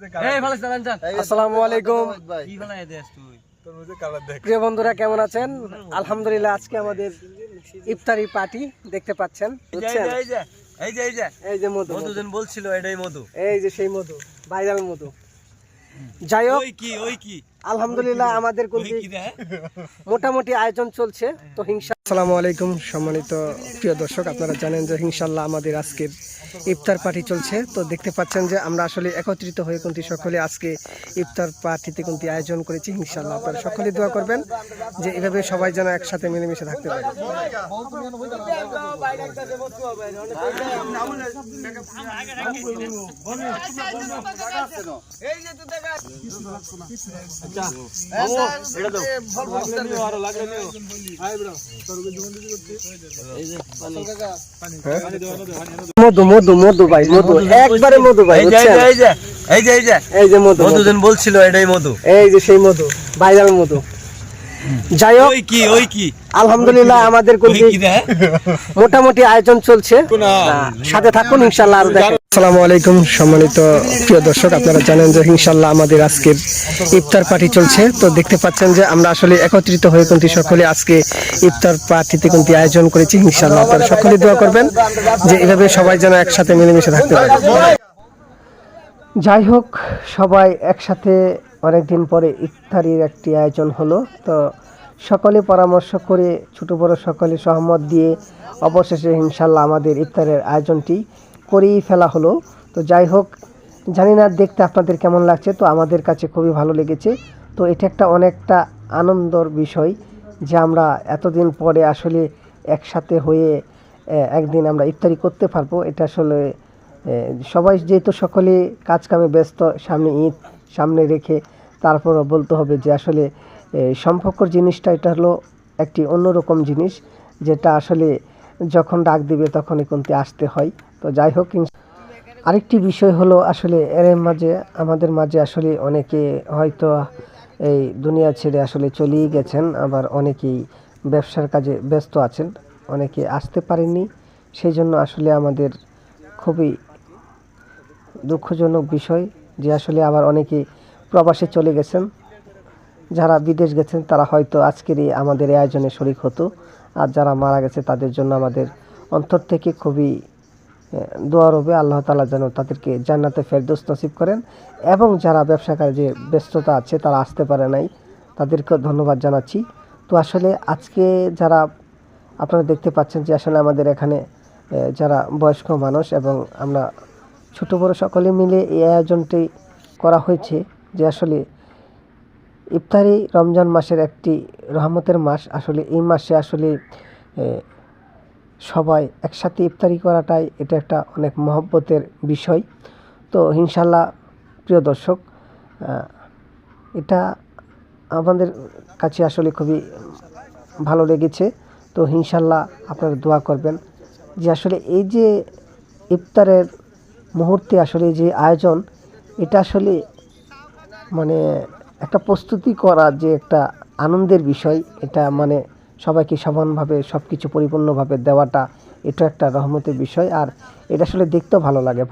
আসসালামু আলাইকুম। কি ফেলাই দেস তুই? প্রিয় বন্ধুরা কেমন আছেন? আলহামদুলিল্লাহ আজকে আমাদের ইফতারি পার্টি দেখতে পাচ্ছেন এই যে এই যে এই যে এই যে এই যে। মধু বলছিল এটাই মধু। এই যে সেই মধু ভাইরাল মধু। যাই হোক কি ওই কি? আলহামদুলিল্লাহ আমাদের রে মোটামুটি আয়োজন চলছে তো হিংসা আসসালামু আলাইকুম সম্মানিত প্রিয় দর্শক আপনারা জানেন যে হিংসাল্লাহ আমাদের আজকের ইফতার পার্টি চলছে তো দেখতে পাচ্ছেন যে আমরা আসলে একত্রিত হয়ে কোনটি সকলে আজকে ইফতার পার্টিতে কোনটি আয়োজন করেছি হিংসাল্লাহ আপনারা সকলে দোয়া করবেন যে এভাবে সবাই যেন একসাথে মিলেমিশে থাকতে পারে মধু মধু মধু ভাই মধু। একবারে মধু ভাই এই যে এই যে এই মধু। বলছিল এটাই মধু। এই যে সেই মধু ভাইরাল মধু। যাই হোক ওই কি ওই কি? আলহামদুলিল্লাহ আমাদের মোটামুটি আয়োজন চলছে। সাথে থাকুন ইনশাল্লাহ আরও দেখেন আসসালামু আলাইকুম সম্মানিত প্রিয় দর্শক আপনারা জানেন যে ইনশাল্লাহ আমাদের আজকের ইফতার পার্টি চলছে। তো দেখতে পাচ্ছেন যে আমরা আসলে একত্রিত হয়ে কোনটি সকলে আজকে ইফতার পার্টিতে কোনটি আয়োজন করেছি। ইনশাল্লাহ আপনারা সকলে দোয়া করবেন যে এভাবে সবাই যেন একসাথে মিলেমিশে থাকতে পারে। যাই হোক সবাই একসাথে অনেকদিন পরে ইফতারির একটি আয়োজন হলো। তো সকলে পরামর্শ করে, ছোট বড় সকলে সহমত দিয়ে অবশেষে ইনশাল্লাহ আমাদের ইফতারের আয়োজনটি করেই ফেলা হলো। তো যাই হোক, জানি না দেখতে আপনাদের কেমন লাগছে, তো আমাদের কাছে খুবই ভালো লেগেছে। তো এটা একটা অনেকটা আনন্দর বিষয় যে আমরা এতদিন পরে আসলে একসাথে হয়ে একদিন আমরা ইফতারি করতে পারব। এটা আসলে সবাই যেহেতু সকলে কাজ কামে ব্যস্ত সামনে ঈদ সামনে রেখে তারপরও বলতে হবে যে আসলে সম্পর্কর জিনিসটা এটা হলো একটি অন্যরকম জিনিস, যেটা আসলে যখন ডাক দিবে তখনই কিন্তু আসতে হয়। তো যাই হোক আরেকটি বিষয় হলো আসলে এর মাঝে, আমাদের মাঝে আসলে অনেকে হয়তো এই দুনিয়া ছেড়ে আসলে চলেই গেছেন, আবার অনেকেই ব্যবসার কাজে ব্যস্ত আছেন, অনেকে আসতে পারেননি। সেই জন্য আসলে আমাদের খুবই দুঃখজনক বিষয়। যে আসলে আবার অনেকে প্রবাসে চলে গেছেন যারা বিদেশ গেছেন তারা হয়তো আজকের এই আমাদের এই আয়োজনে শরিক হতো। আর যারা মারা গেছে তাদের জন্য আমাদের অন্তর থেকে খুবই আহ, দোয়া রবে আল্লাহ তালা যেন তাদেরকে জান্নাতে ফেরদোস নসিব করেন। এবং যারা ব্যবসা কাজে ব্যস্ততা আছে তারা আসতে পারে নাই তাদেরকেও ধন্যবাদ জানাচ্ছি। তো আসলে আজকে যারা আপনারা দেখতে পাচ্ছেন যে আসলে আমাদের এখানে যারা বয়স্ক মানুষ এবং আমরা ছোট বড় সকলে মিলে এই আয়োজনটি করা হয়েছে যে আসলে ইফতারি রমজান মাসের একটি রহমতের মাস। আসলে এই মাসে আসলে সবাই একসাথে ইফতারি করাটাই এটা একটা অনেক মহব্বতের বিষয়। তো ইনশাল্লাহ প্রিয় দর্শক এটা আমাদের কাছে আসলে খুবই ভালো লেগেছে। তো ইনশাল্লাহ আপনারা দোয়া করবেন যে আসলে এই যে ইফতারের মুহূর্তে আসলে যে আয়োজন, এটা আসলে মানে একটা প্রস্তুতি করা যে একটা আনন্দের বিষয়, এটা মানে সবাইকে সমানভাবে সব কিছু পরিপূর্ণভাবে দেওয়াটা এটা একটা রহমতের বিষয়। আর এটা আসলে দেখতেও ভালো লাগে